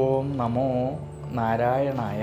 ഓം നമോ നാരായണായ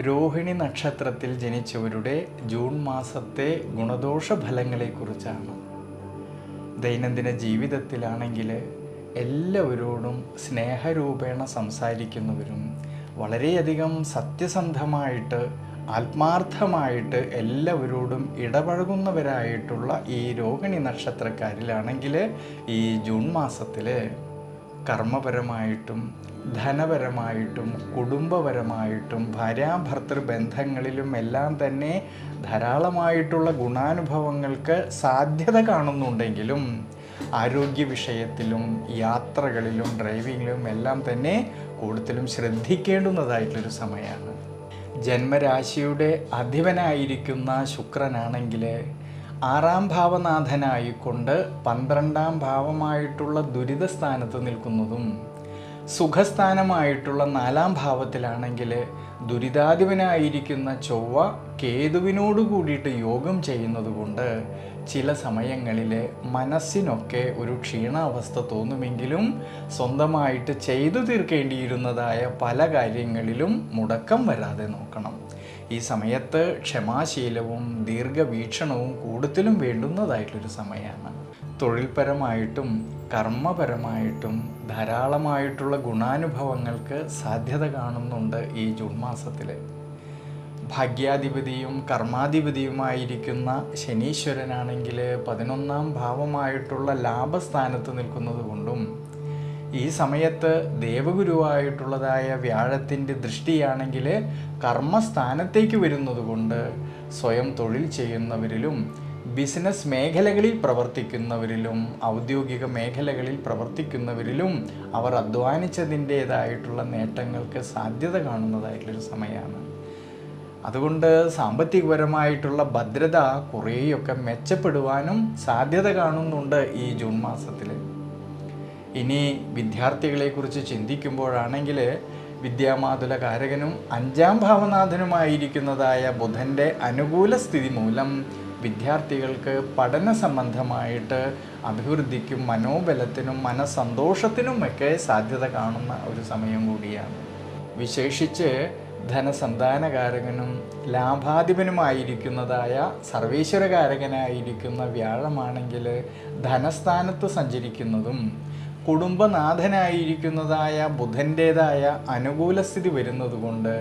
രോഹിണി നക്ഷത്രത്തിൽ ജനിച്ചവരുടെ ജൂൺ മാസത്തെ ഗുണദോഷ ഫലങ്ങളെക്കുറിച്ചാണ് ദൈനംദിന ജീവിതത്തിലാണെങ്കിൽ എല്ലാവരോടും സ്നേഹരൂപേണ സംസാരിക്കുന്നവരും വളരെയധികം സത്യസന്ധമായിട്ട് ആത്മാർത്ഥമായിട്ട് എല്ലാവരോടും ഇടപഴകുന്നവരായിട്ടുള്ള ഈ രോഹിണി നക്ഷത്രക്കാരിലാണെങ്കിൽ ഈ ജൂൺ മാസത്തിൽ കർമ്മപരമായിട്ടും ധനപരമായിട്ടും കുടുംബപരമായിട്ടും ഭാര്യാഭർത്തൃ ബന്ധങ്ങളിലും എല്ലാം തന്നെ ധാരാളമായിട്ടുള്ള ഗുണാനുഭവങ്ങൾക്ക് സാധ്യത കാണുന്നുണ്ടെങ്കിലും ആരോഗ്യ വിഷയത്തിലും യാത്രകളിലും ഡ്രൈവിങ്ങിലും എല്ലാം തന്നെ കൂടുതലും ശ്രദ്ധിക്കേണ്ടുന്നതായിട്ടുള്ളൊരു സമയമാണ്. ജന്മരാശിയുടെ അധിപനായിരിക്കുന്ന ശുക്രനാണെങ്കിൽ ആറാം ഭാവനാഥനായിക്കൊണ്ട് പന്ത്രണ്ടാം ഭാവമായിട്ടുള്ള ദുരിത സ്ഥാനത്ത് നിൽക്കുന്നതും സുഖസ്ഥാനമായിട്ടുള്ള നാലാം ഭാവത്തിലാണെങ്കിൽ ദുരിതാധിപനായിരിക്കുന്ന ചൊവ്വ കേതുവിനോട് കൂടിയിട്ട് യോഗം ചെയ്യുന്നതുകൊണ്ട് ചില സമയങ്ങളിൽ മനസ്സിനൊക്കെ ഒരു ക്ഷീണാവസ്ഥ തോന്നുമെങ്കിലും സ്വന്തമായിട്ട് ചെയ്തു തീർക്കേണ്ടിയിരുന്നതായ പല കാര്യങ്ങളിലും മുടക്കം വരാതെ നോക്കണം. ഈ സമയത്ത് ക്ഷമാശീലവും ദീർഘവീക്ഷണവും കൂടുതലും വേണ്ടുന്നതായിട്ടൊരു സമയമാണ്. തൊഴിൽപരമായിട്ടും കർമ്മപരമായിട്ടും ധാരാളമായിട്ടുള്ള ഗുണാനുഭവങ്ങൾക്ക് സാധ്യത കാണുന്നുണ്ട് ഈ ജൂൺ മാസത്തിൽ ഭാഗ്യാധിപതിയും കർമാധിപതിയുമായിരിക്കുന്ന ശനീശ്വരനാണെങ്കിൽ പതിനൊന്നാം ഭാവമായിട്ടുള്ള ലാഭസ്ഥാനത്ത് നിൽക്കുന്നത് കൊണ്ടും ഈ സമയത്ത് ദേവഗുരുവായിട്ടുള്ളതായ വ്യാഴത്തിന്റെ ദൃഷ്ടിയാണെങ്കിൽ കർമ്മസ്ഥാനത്തേക്ക് വരുന്നതുകൊണ്ട് സ്വയം തൊഴിൽ ചെയ്യുന്നവരിലും ബിസിനസ് മേഖലകളിൽ പ്രവർത്തിക്കുന്നവരിലും ഔദ്യോഗിക മേഖലകളിൽ പ്രവർത്തിക്കുന്നവരിലും അവർ അധ്വാനിച്ചതിന്റേതായിട്ടുള്ള നേട്ടങ്ങൾക്ക് സാധ്യത കാണുന്നതായിട്ടുള്ളൊരു സമയമാണ്. അതുകൊണ്ട് സാമ്പത്തികപരമായിട്ടുള്ള ഭദ്രത കുറേയൊക്കെ മെച്ചപ്പെടുവാനും സാധ്യത കാണുന്നുണ്ട് ഈ ജൂൺ മാസത്തിൽ ഇനി വിദ്യാർത്ഥികളെക്കുറിച്ച് ചിന്തിക്കുമ്പോഴാണെങ്കിൽ വിദ്യാമാതുല കാരകനും അഞ്ചാം ഭാവനാഥനുമായിരിക്കുന്നതായ ബുധന്റെ അനുകൂല സ്ഥിതി മൂലം വിദ്യാർത്ഥികൾക്ക് പഠന സംബന്ധമായിട്ട് അഭിവൃദ്ധിക്കും മനോബലത്തിനും മനസന്തോഷത്തിനുമൊക്കെ സാധ്യത കാണുന്ന ഒരു സമയം കൂടിയാണ്. വിശേഷിച്ച് ധനസന്താനകാരകനും ലാഭാധിപനുമായിരിക്കുന്നതായ സർവേശ്വരകാരകനായിരിക്കുന്ന വ്യാഴമാണെങ്കിൽ ധനസ്ഥാനത്ത് സഞ്ചരിക്കുന്നതും കുടുംബനാഥനായിരിക്കുന്നതായ ബുധന്റേതായ അനുകൂലസ്ഥിതി വരുന്നത് കൊണ്ട്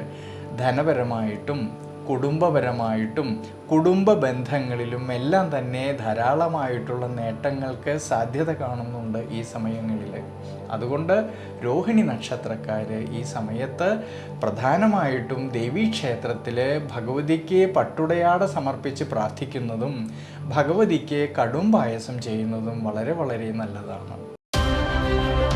ധനപരമായിട്ടും കുടുംബപരമായിട്ടും കുടുംബ ബന്ധങ്ങളിലും എല്ലാം തന്നെ ധാരാളമായിട്ടുള്ള നേട്ടങ്ങൾക്ക് സാധ്യത കാണുന്നുണ്ട് ഈ സമയങ്ങളിൽ. അതുകൊണ്ട് രോഹിണി നക്ഷത്രക്കാർ ഈ സമയത്ത് പ്രധാനമായിട്ടും ദേവീക്ഷേത്രത്തിൽ ഭഗവതിക്ക് പട്ടുടയാട സമർപ്പിച്ച് പ്രാർത്ഥിക്കുന്നതും ഭഗവതിക്ക് കടും പായസം ചെയ്യുന്നതും വളരെ വളരെ നല്ലതാണ്. you